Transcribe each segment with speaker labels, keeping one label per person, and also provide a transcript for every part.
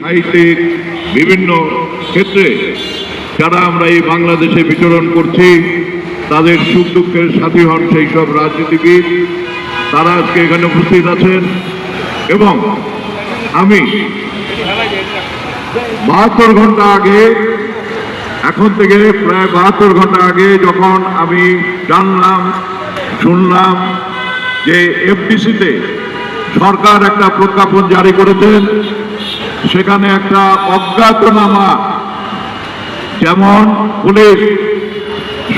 Speaker 1: সাহিত্যিক বিভিন্ন ক্ষেত্রে যারা আমরা এই বাংলাদেশে বিচরণ করছি, তাদের সুখ দুঃখের সাথী হন সেই সব রাজনীতিবিদ। তারা আজকে এখানে উপস্থিত আছেন এবং আমি বাহাত্তর ঘণ্টা আগে, এখন থেকে প্রায় বাহাত্তর ঘণ্টা আগে যখন আমি জানলাম, শুনলাম যে এফডিসিতে সরকার একটা প্রজ্ঞাপন জারি করেছেন। সেখানে একটা অজ্ঞাতনামা যেমন পুলিশ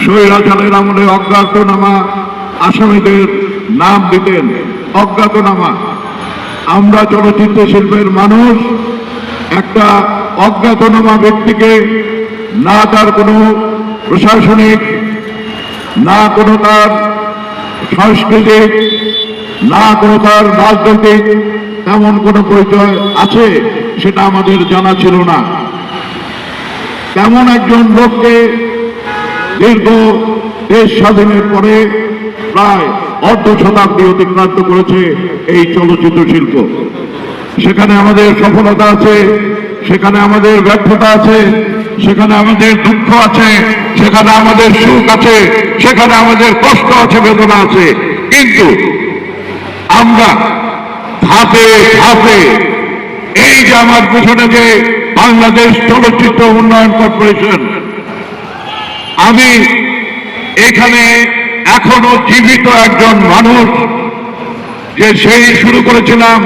Speaker 1: স্বৈরাচারের আমলে অজ্ঞাতনামা আসামিদের নাম দিতেন অজ্ঞাতনামা আমরা চলচ্চিত্র শিল্পের মানুষ, একটা অজ্ঞাতনামা ব্যক্তিকে না তার কোনো প্রশাসনিক, না কোনো তার সাংস্কৃতিক না কোনো তার রাজনৈতিক তেমন কোনো পরিচয় আছে, সেটা আমাদের জানা ছিল না। তেমন একজন লোককে দীর্ঘ দেশ স্বাধীনের পরে প্রায় অর্ধ শতাব্দী অতিক্রান্ত করেছে এই চলচ্চিত্র শিল্প। সেখানে আমাদের সফলতা আছে, সেখানে আমাদের ব্যর্থতা আছে, সেখানে আমাদের দুঃখ আছে, সেখানে আমাদের সুখ আছে, সেখানে আমাদের কষ্ট আছে, বেদনা আছে। কিন্তু আমরা ধাপে ধাপে এই যে আমার পেছনে যে বাংলাদেশ চলচ্চিত্র উন্নয়ন কর্পোরেশন, আমি এখানে এখনও জীবিত একজন মানুষ যে সেই শুরু করেছিলাম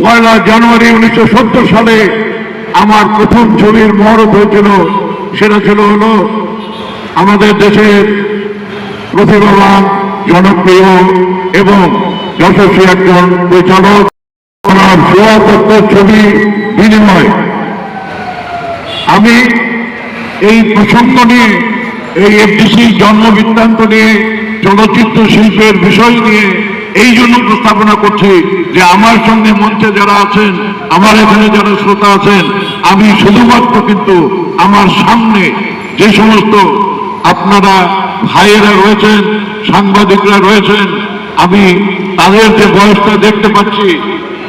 Speaker 1: পয়লা জানুয়ারি উনিশশো সত্তর সালে। আমার প্রথম ছবির মহরত হয়েছিল, সেটা ছিল হলো আমাদের দেশের প্রতিভাবান জনপ্রিয় এবং যশস্বী একজন পরিচালক ওনার সোয়াত্তর ছবি বিনিময়। আমি এই প্রসঙ্গ নিয়ে, এই এফডিসি জন্ম বৃত্তান্ত নিয়ে, চলচ্চিত্র শিল্পের বিষয় নিয়ে এই জন্য প্রস্তাবনা করছি যে আমার সঙ্গে মঞ্চে যারা আছেন, আমার এখানে যারা শ্রোতা আছেন, আমি শুধুমাত্র কিন্তু আমার সামনে যে সমস্ত আপনারা ভাইয়েরা রয়েছেন সাংবাদিকরা রয়েছেন, আমি তাদের যে বয়সটা দেখতে পাচ্ছি,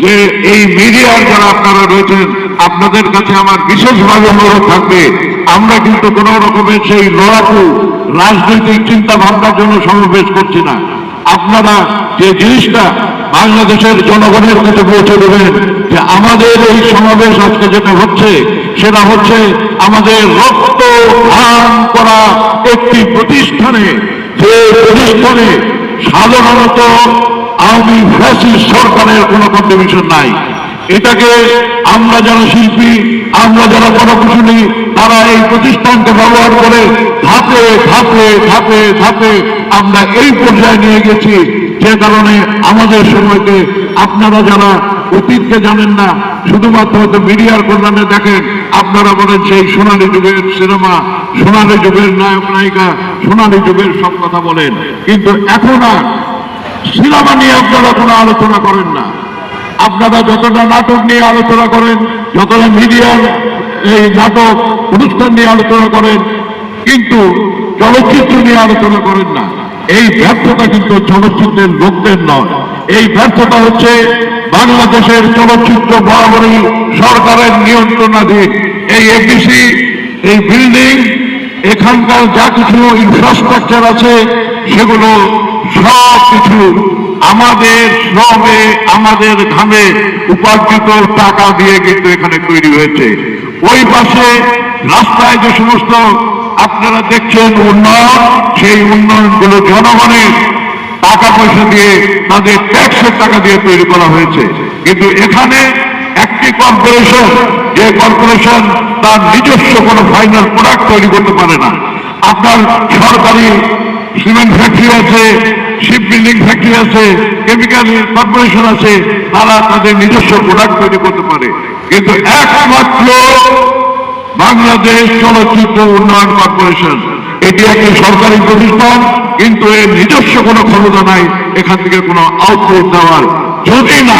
Speaker 1: যে এই মিডিয়ার যারা আপনারা রয়েছেন, আপনাদের কাছে আমার বিশেষভাবে অনুরোধ থাকবে, আমরা কিন্তু কোন রকমের সেই লড়াকু রাজনৈতিক চিন্তা ভাবনার জন্য সমাবেশ করছি না। আপনারা যে জিনিসটা বাংলাদেশের জনগণের কাছে পৌঁছে দেবেন, যে আমাদের এই সমাবেশ আজকে যেটা হচ্ছে, সেটা হচ্ছে আমাদের রক্ত করা একটি প্রতিষ্ঠানে যে প্রতিষ্ঠানে সাধারণত আওয়ামী ফ্যাসিস্ট সরকারের কোনো কন্ট্রিবিউশন নাই। এটাকে আমরা যারা শিল্পী, আমরা যারা গণকুশলী তারা এই প্রতিষ্ঠানকে ব্যবহার করে ধাপে ধাপে ধাপে ধাপে আমরা এই পর্যায়ে নিয়ে গেছি। যে কারণে আমাদের সময়তে আপনারা যারা অতীতকে জানেন না, শুধুমাত্র হয়তো মিডিয়ার কল্যাণে দেখেন, আপনারা বলেন সেই সোনালী যুগের সিনেমা, সোনালী যুগের নায়ক, নায়িকা সোনালী যুগের সব কথা বলেন, কিন্তু এখন আর সিনেমা নিয়ে আপনারা কোনো আলোচনা করেন না। আপনারা যতটা নাটক নিয়ে আলোচনা করেন, যতটা মিডিয়ার এই নাটক অনুষ্ঠান নিয়ে আলোচনা করেন, কিন্তু চলচ্চিত্র নিয়ে আলোচনা করেন না। এই ব্যর্থতা কিন্তু চলচ্চিত্রের লোকদের নয়। এই ব্যর্থতা হচ্ছে বাংলাদেশের চলচ্চিত্র বরাবরই সরকারের নিয়ন্ত্রণাধীন। এই এফডিসি এই বিল্ডিং এখানকার যা কিছু ইনফ্রাস্ট্রাকচার আছে, সেগুলো সব কিছু আমাদের শ্রমে আমাদের ঘামে উপার্জিত টাকা দিয়ে কিন্তু এখানে তৈরি হয়েছে। ওই পাশে রাস্তায় যে সমস্ত আপনারা দেখছেন উন্নয়ন, সেই উন্নয়নগুলো জনগণের টাকা পয়সা দিয়ে, তাদের ট্যাক্সের টাকা দিয়ে তৈরি করা হয়েছে। কিন্তু এখানে একটি কর্পোরেশন, যে কর্পোরেশন তার নিজস্ব কোনো ফাইনাল প্রোডাক্ট তৈরি করতে পারে না। আপনার সরকারি সিমেন্ট ফ্যাক্টরি আছে শিপ বিল্ডিং ফ্যাক্টরি আছে কেমিক্যাল কর্পোরেশন আছে, তারা তাদের নিজস্ব প্রোডাক্ট তৈরি করতে পারে। কিন্তু একমাত্র বাংলাদেশ চলচ্চিত্র উন্নয়ন কর্পোরেশন। এটি একটি সরকারি প্রতিষ্ঠান, কিন্তু এর নিজস্ব কোনো ক্ষমতা নাই, এখান থেকে কোনো আউটপুট দেওয়ার। যদি না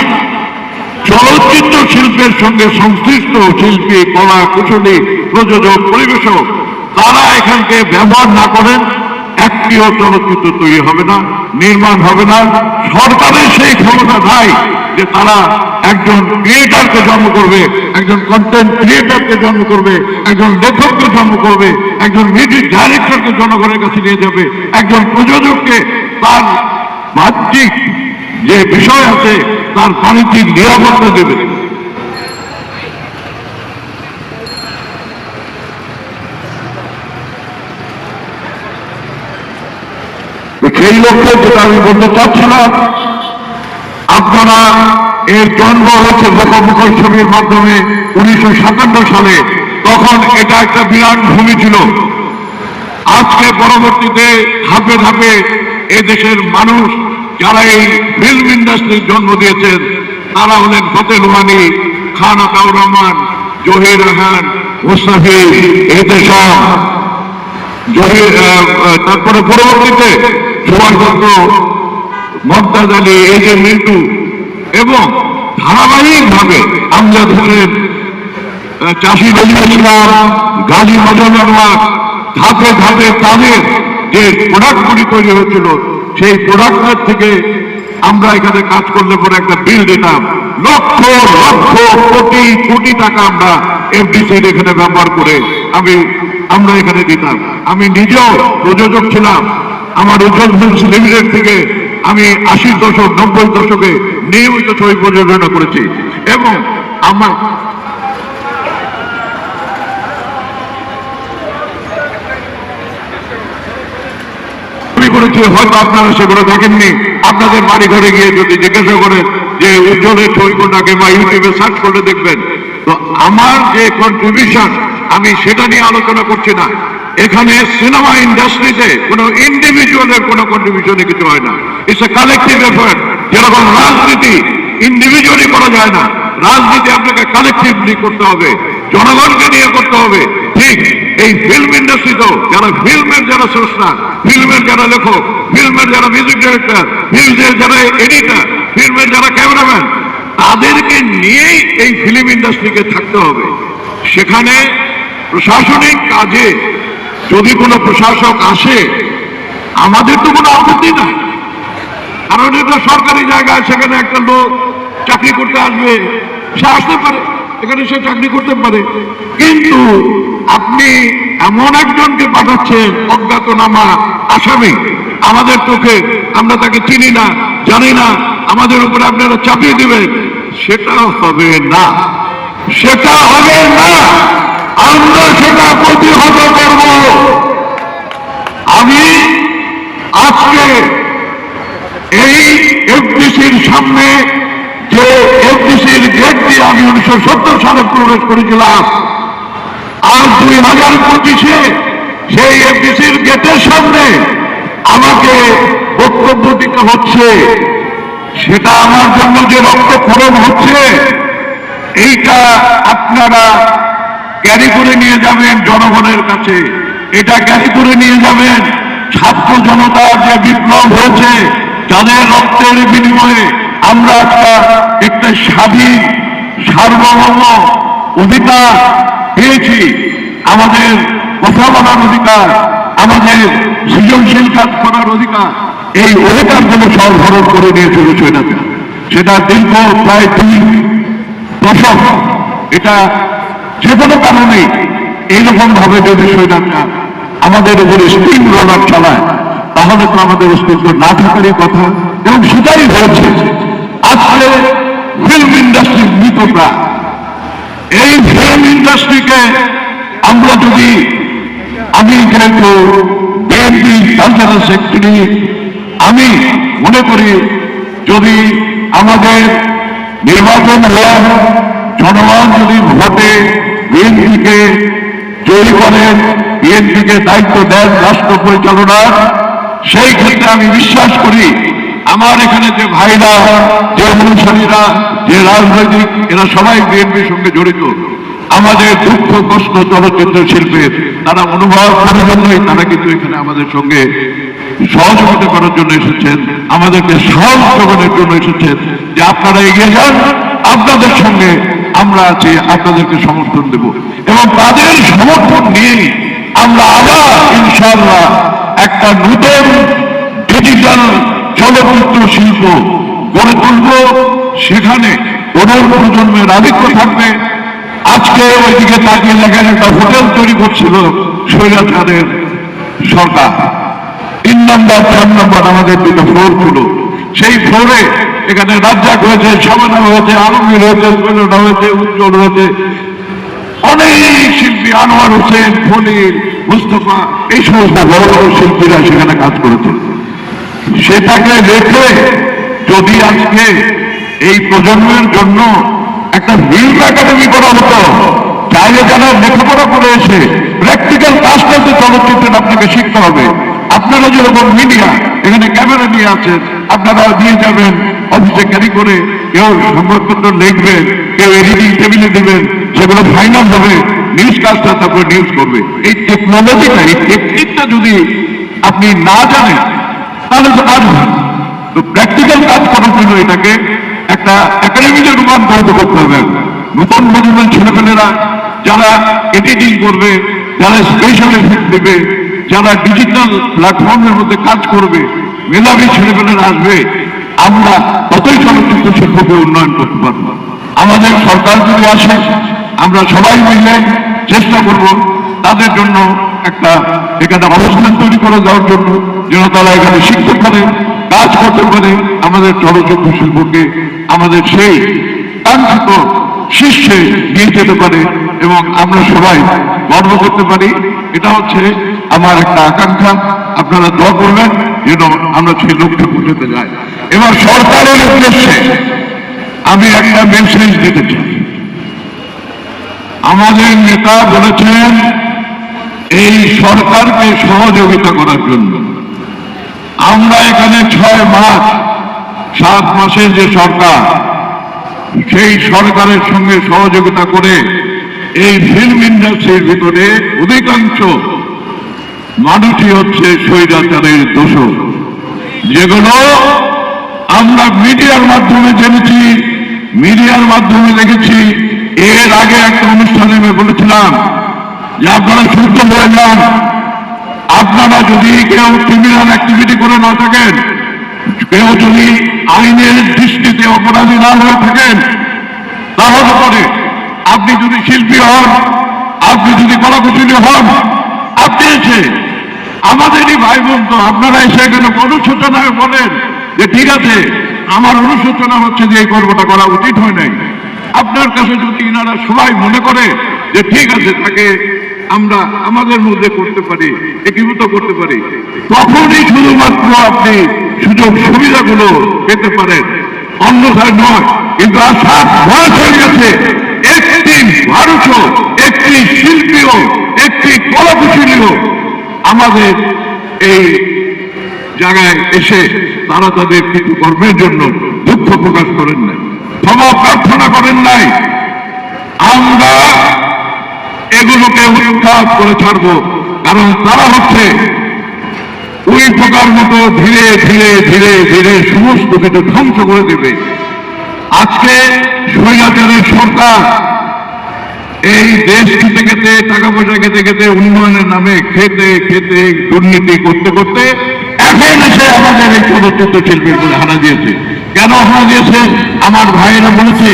Speaker 1: চলচ্চিত্র শিল্পের সঙ্গে সংশ্লিষ্ট শিল্পী, কলা, কুশলী, প্রযোজক, পরিবেশক, তারা এখানকে ব্যবহার না করেন, একটিও চলচ্চিত্র তৈরি হবে না, নির্মাণ হবে না। সরকারের সেই ক্ষমতা নাই যে তারা একজন ক্রিয়েটারকে জন্ম করবে, একজন কন্টেন্ট ক্রিয়েটারকে জন্ম করবে, একজন লেখককে জন্ম করবে, একজন মিউজিক ডাইরেক্টরকে জনগণের কাছে নিয়ে যাবে, একজন প্রযোজককে তার বাহ্যিক যে বিষয় আছে তার বাণিজ্যিক নিরাপত্তা দেবে। সেই লক্ষ্যে যেটা আমি বলতে চাচ্ছিলাম আপনারা এর জন্ম হয়েছে লোকমুখল ছবির মাধ্যমে উনিশশো সাতান্ন সালে, তখন এটা একটা বিরাট ভূমি ছিল। আজকে পরবর্তীতে ধাপে ধাপে এদেশের মানুষ যারা এই ফিল্ম ইন্ডাস্ট্রির জন্ম দিয়েছেন, তারা হলেন ফতেল ওয়ানি খান আতাউর রহমান, জহির রহমান মুস্তাফি এদেশম জহির তারপরে পরবর্তীতে সুভাষচন্দ্র মমতাজ আলী, এই যে মিন্টু, এবং ধারাবাহিকভাবে আমরা ধরেন চাষি নজরুল গাজী আনোয়ার, ধাপে ধাপে তাদের যে প্রোডাক্টগুলি তৈরি হচ্ছিল সেই প্রোডাক্টের থেকে আমরা এখানে কাজ করলে পরে একটা বিল দিতাম। লক্ষ লক্ষ, কোটি কোটি টাকা আমরা এফডিসির এখানে ব্যবহার করে আমি, আমরা এখানে দিতাম। আমি নিজেও প্রযোজক ছিলাম। আমার উজ্জ্বল লিমিটেড থেকে আমি আশির দশক, নব্বই দশকে নিয়মিত ছবি প্রযোজনা করেছি। এবং আমার করেছি হয়তো আপনারা সেগুলো দেখেননি? আপনাদের বাড়ি ঘরে গিয়ে যদি জিজ্ঞাসা করেন যে উজ্জ্বলের ছবি কোনটাকে বা ইউটিউবে সার্চ করলে দেখবেন। তো আমার যে কন্ট্রিবিউশন আমি সেটা নিয়ে আলোচনা করছি না। এখানে সিনেমা ইন্ডাস্ট্রিতে কোনো ইন্ডিভিজুয়ালের কোনো কন্ট্রিবিউশনে কিছু হয় না। ইটস এ কালেকটিভ এফার্ট যেরকম রাজনীতি ইন্ডিভিজুয়ালি করা যায় না। রাজনীতি আপনাকে কালেকটিভলি করতে হবে। জনগণকে নিয়ে করতে হবে। ঠিক। এই ফিল্ম ইন্ডাস্ট্রিতেও যারা ফিল্মের যারা স্রষ্টা ফিল্মের যারা লেখক ফিল্মের যারা মিউজিক ডিরেক্টর ফিল্মের যারা এডিটর ফিল্মের যারা ক্যামেরাম্যান তাদেরকে নিয়েই এই ফিল্ম ইন্ডাস্ট্রিকে থাকতে হবে। সেখানে প্রশাসনিক কাজে যদি কোনো প্রশাসক আসে, আমাদের তো কোনো আপত্তি নাই। কারণ এটা সরকারি জায়গায়, সেখানে একটা লোক চাকরি করতে আসবে, সে আসতে পারে। এখানে সে চাকরি করতে পারে। কিন্তু আপনি এমন একজনকে পাঠাচ্ছেন, অজ্ঞাতনামা, আসামি। আমাদের চোখে আমরা তাকে চিনি না, জানি না। আমাদের উপরে আপনারা চাপিয়ে দিবেন। সেটা হবে না। সেটা হবে না। আমরা সেটা প্রতিহত করব। আমি আজকে এই এফডিসির সামনে যে এফডিসির গেট দিয়ে আমি উনিশশো সত্তর সালে প্রবেশ করেছিলাম আজ দুই হাজার পঁচিশে সেই এফডিসির গেটের সামনে আমাকে বক্তব্য দিতে হচ্ছে। সেটা আমার জন্য যে রক্তক্ষরণ হচ্ছে, এইটা আপনারা ক্যারি করে নিয়ে যাবেন জনগণের কাছে। এটা ক্যারি করে নিয়ে যাবেন ছাত্র জনতার যে বিপ্লব হয়েছে তাদের রক্তের বিনিময়ে আমরা একটা একটা স্বাধীন, সার্বভৌম অধিকার পেয়েছি। আমাদের কথা বলার অধিকার, আমাদের সৃজনশীল কাজ করার অধিকার, এই অধিকারগুলো হরণ করে নিয়ে চলেছে এটাকে সেটা দীর্ঘ প্রায় দুই দশক। এটা যে কোনো কারণে এইরকম ভাবে যদি সৈন্যরা আমাদের উপরে স্টিম রোলার চালায়, তাহলে তো আমাদের অস্তিত্ব না থাকারই কথা। এবং সেটাই হয়েছে। আজকে ফিল্ম ইন্ডাস্ট্রির মৃতটা এই ফিল্ম ইন্ডাস্ট্রিকে আমরা যদি আমি যেহেতু বিএনপি কালচারাল সেক্রেটারি আমি মনে করি যদি আমাদের নির্বাচন হয় জনগণ যদি ভোটে বিএনপিকে জয়ী করেন বিএনপিকে দায়িত্ব দেন রাষ্ট্র পরিচালনার, সেই ক্ষেত্রে আমি বিশ্বাস করি আমার এখানে যে ভাইরা, যে অনুসারীরা, যে রাজনৈতিক, এরা সবাই বিএনপির সঙ্গে জড়িত। আমাদের দুঃখ, কষ্ট, চলচ্চিত্র শিল্পের তারা অনুভব করার জন্যই তারা কিন্তু এখানে আমাদের সঙ্গে সহযোগিতা করার জন্য এসেছেন, আমাদেরকে সহযোগনের জন্য এসেছেন। যে আপনারা এগিয়ে যান, আপনাদের সঙ্গে আমরা আছি, আপনাদেরকে সমর্থন দেব। এবং তাদের সমর্থন নিয়েই আমরা আবার ইনশাল্লাহ একটা নতুন ডিজিটাল চলচ্চিত্র শিল্প গড়ে তুলব। সেখানে তরুণ প্রজন্মের আধিক্য থাকবে। আজকে ওইদিকে তাকিয়ে দেখেন একটা হোটেল তৈরি করছিল সৈরাচারের সরকার। তিন নম্বর, চার নম্বর আমাদের দুটো ফ্লোর ছিল। সেই ফ্লোরে এখানে রাজ্জাক হয়েছে সামানা হয়েছে, আলমগীর হয়েছে সোহেলটা হয়েছে, উজ্জ্বল হয়েছে। অনেক শিল্পী, আনোয়ার হোসেন ফলির মুস্তফা, এই সমস্ত বড় বড় শিল্পীরা সেখানে কাজ করেছে। সেটাকে রেখে যদি আজকে এই প্রজন্মের জন্য একটা ফিল্ম একাডেমি করা হতো চাইলে যারা লেখাপড়া করে এসে প্র্যাকটিক্যাল কাজটা তো চলচ্চিত্রের আপনাকে শিখতে হবে। আপনারা যেরকম মিডিয়া এখানে ক্যামেরা নিয়ে আছেন আপনারা দিয়ে যাবেন অফিসে ক্যারি করে কেউ সংবাদপত্র লিখবেন কেউ এডিটিং টেবিলে দেবেন সেগুলো ফাইনাল হবে নিউজ কাজটা তারপরে নিউজ করবে। এই টেকনোলজিটা এই টেকনিকটা যদি আপনি না জানেন তাহলে তো কাজ হয় তো প্র্যাকটিক্যাল কাজ করার জন্য এটাকে একটা একাডেমিতে রূপান্তরিত করতে হবে। নতুন প্রজন্মের ছেলেমেয়েরা যারা এডিটিং করবে, যারা স্পেশাল এফেক্ট দেবে, যারা ডিজিটাল প্ল্যাটফর্মের মধ্যে কাজ করবে, মেধাবী ছেলেমেয়েরা আসবে, আমরা ততই চলচ্চিত্র শিল্পকে উন্নয়ন করতে পারব। আমাদের সরকার যদি আসে, আমরা সবাই মিলে চেষ্টা করব তাদের জন্য একটা, এখানে অবস্থান তৈরি করে দেওয়ার জন্য। যেন তারা এখানে শিখতে পারে কাজ করতে পারে আমাদের চলচ্চিত্র শিল্পকে, আমাদের সেই কাঙ্ক্ষিত শীর্ষে নিয়ে যেতে পারে এবং আমরা সবাই গর্ব করতে পারি। এটা হচ্ছে আমার একটা আকাঙ্ক্ষা। আপনারা দোয়া করবেন যেন আমরা সেই লক্ষ্যে পৌঁছতে যাই। এবার সরকারের উদ্দেশ্যে আমি একটা মেসেজ দিতে চাই। আমাদের নেতা বলেছেন, এই সরকারকে সহযোগিতা করার জন্য। আমরা এখানে ছয় মাস, সাত মাসের যে সরকার, সেই সরকারের সঙ্গে সহযোগিতা করে এই ফিল্ম ইন্ডাস্ট্রির ভিতরে অধিকাংশ মানুষই হচ্ছে স্বৈরাচারের দোষক যেগুলো আমরা মিডিয়ার মাধ্যমে জেনেছি, মিডিয়ার মাধ্যমে দেখেছি। এর আগে একটা অনুষ্ঠানে আমি বলেছিলাম যে আপনারা সুস্থ হয়ে যান আপনারা যদি কেউ ক্রিমিনাল অ্যাক্টিভিটি করে না থাকেন, কেউ যদি আইনের দৃষ্টিতে অপরাধী না হয়ে থাকেন, তাহলে পরে আপনি যদি শিল্পী হন, আপনি যদি কলাকুশলী হন, আপনি এসে আমাদেরই ভাই বোন তো আপনারা এসে এখানে অনুশোচনায় বলেন যে ঠিক আছে, আমার অনুশোচনা হচ্ছে যে এই কর্মটা করা উচিত হয় নাই। আপনার কাছে যদি ইনারা সবাই মনে করে যে ঠিক আছে, তাকে আমরা আমাদের মধ্যে করতে পারি, একীভূত করতে পারি। তখনই শুধুমাত্র আপনি সুযোগ সুবিধাগুলো পেতে পারেন। অন্যথায় নয়, কিন্তু সাত বয়স হয়ে গেছে, একটি মানুষও একটি শিল্পীও, একটি কলাকুশলীও আমাদের এই জায়গায় এসে তারা তাদের কিছু কর্মের জন্য দুঃখ প্রকাশ করেন নাই। ক্ষমা প্রার্থনা করেন নাই। আমরা এগুলোকে উৎখাত করে ছাড়বো। কারণ তারা হচ্ছে ওই প্রকার মতো ধীরে ধীরে ধীরে ধীরে সমস্ত কিছু ধ্বংস করে দেবে। আজকে স্বৈরাচারের সরকার এই দেশ খেতে খেতে, টাকা পয়সা খেতে খেতে উন্নয়নের নামে খেতে খেতে দুর্নীতি করতে করতে এখন এসে আমাদের এই চলচ্চিত্র শিল্পীর হানা দিয়েছে। কেন হানা দিয়েছে? আমার ভাইয়েরা বলেছে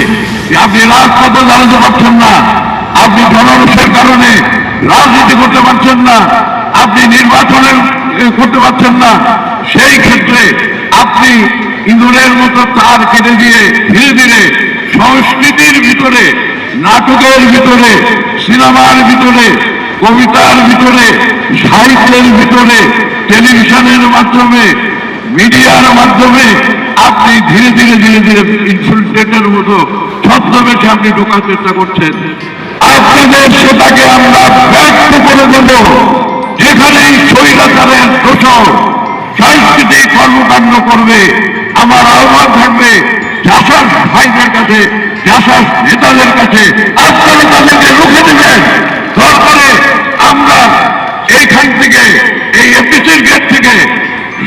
Speaker 1: আপনি রাজপথে দাঁড়াতে পারছেন না। আপনি জনরসের কারণে রাজনীতি করতে পারছেন না, আপনি নির্বাচনের করতে পারছেন না, সেই ক্ষেত্রে আপনি ইঁদুরের মতো তার কেটে দিয়ে ধীরে ধীরে সংস্কৃতির ভিতরে, নাটকের ভিতরে, সিনেমার ভিতরে, কবিতার ভিতরে, সাহিত্যের ভিতরে, টেলিভিশনের মাধ্যমে, মিডিয়ার মাধ্যমে আপনি ধীরে ধীরে ধীরে ধীরে ইনসুলটেটের মতো ছদ্মবেশে আপনি ঢোকার চেষ্টা করছেন। আপনাদের সেটাকে আমরা ব্যক্ত করে দেব। যেখানে স্বৈরাচারের দোষর সাংস্কৃতিক কর্মকাণ্ড করবে, আমার আহ্বান থাকবে, জাসাস ভাইদের কাছে, জাসাস নেতাদের কাছে আপনারা তাদেরকে রুখে দেবেন দরকারে আমরা এইখান থেকে, এই এপিসির গেট থেকে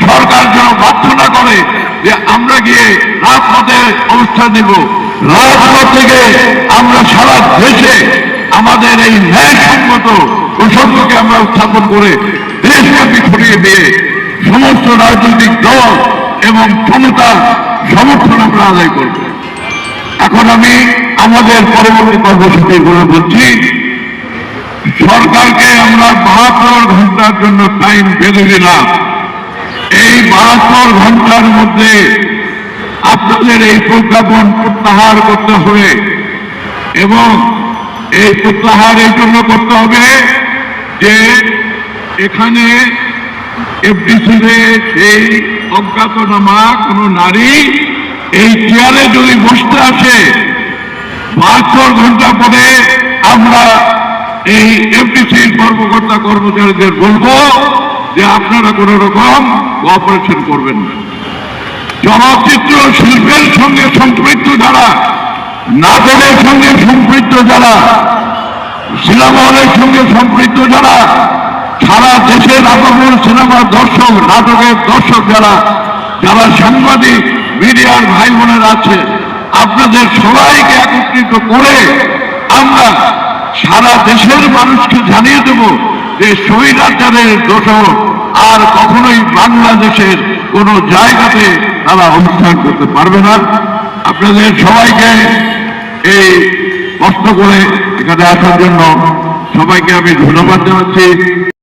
Speaker 1: সরকার যেন বাধ্য না করে যে আমরা গিয়ে রাজপথে অবস্থান নেব। রাজপথ থেকে আমরা সারা দেশে আমাদের এই ন্যায়সম্মত প্রসঙ্গকে আমরা উত্থাপন করে দেশব্যাপী ছড়িয়ে দিয়ে সমস্ত রাজনৈতিক দল এবং ক্ষমতার সমর্থন আমরা আদায় করব। এখন আমি আমাদের পরবর্তী কর্মসূচি গুলো বলছি সরকারকে আমরা বাহাত্তর ঘণ্টার জন্য টাইম বেঁধে দিলাম। এই বাহাত্তর ঘণ্টার মধ্যে আপনাদের এই প্রজ্ঞাপন প্রত্যাহার করতে হবে এবং এই প্রত্যাহার এই জন্য করতে হবে যে এখানে এফডিসিতে সেই অজ্ঞাতনামা কোনো নারী এই চেয়ারে যদি বসতে আসে, বাহাত্তর ঘণ্টা পরে আমরা এই এফডিসির কর্মকর্তা কর্মচারীদের বলব যে আপনারা কোন রকম কোঅপারেশন করবেন না। চলচ্চিত্র শিল্পের সঙ্গে সম্পৃক্ত যারা নাটকের সঙ্গে সম্পৃক্ত যারা সিনেমাহলের সঙ্গে সম্পৃক্ত যারা, সারা দেশের আপন সিনেমার দর্শক, নাটকের দর্শক যারা যারা সাংবাদিক, মিডিয়ার ভাই বোনেরা আছে, আপনাদের সবাইকে একত্রিত করে আমরা সারা দেশের মানুষকে জানিয়ে দেব যে স্বৈরাচারের দোষক আর কখনোই বাংলাদেশের কোন জায়গাতে তারা অনুষ্ঠান করতে পারবে না। আপনাদের সবাইকে এই কষ্ট করে এখানে আসার জন্য সবাইকে আমি ধন্যবাদ জানাচ্ছি।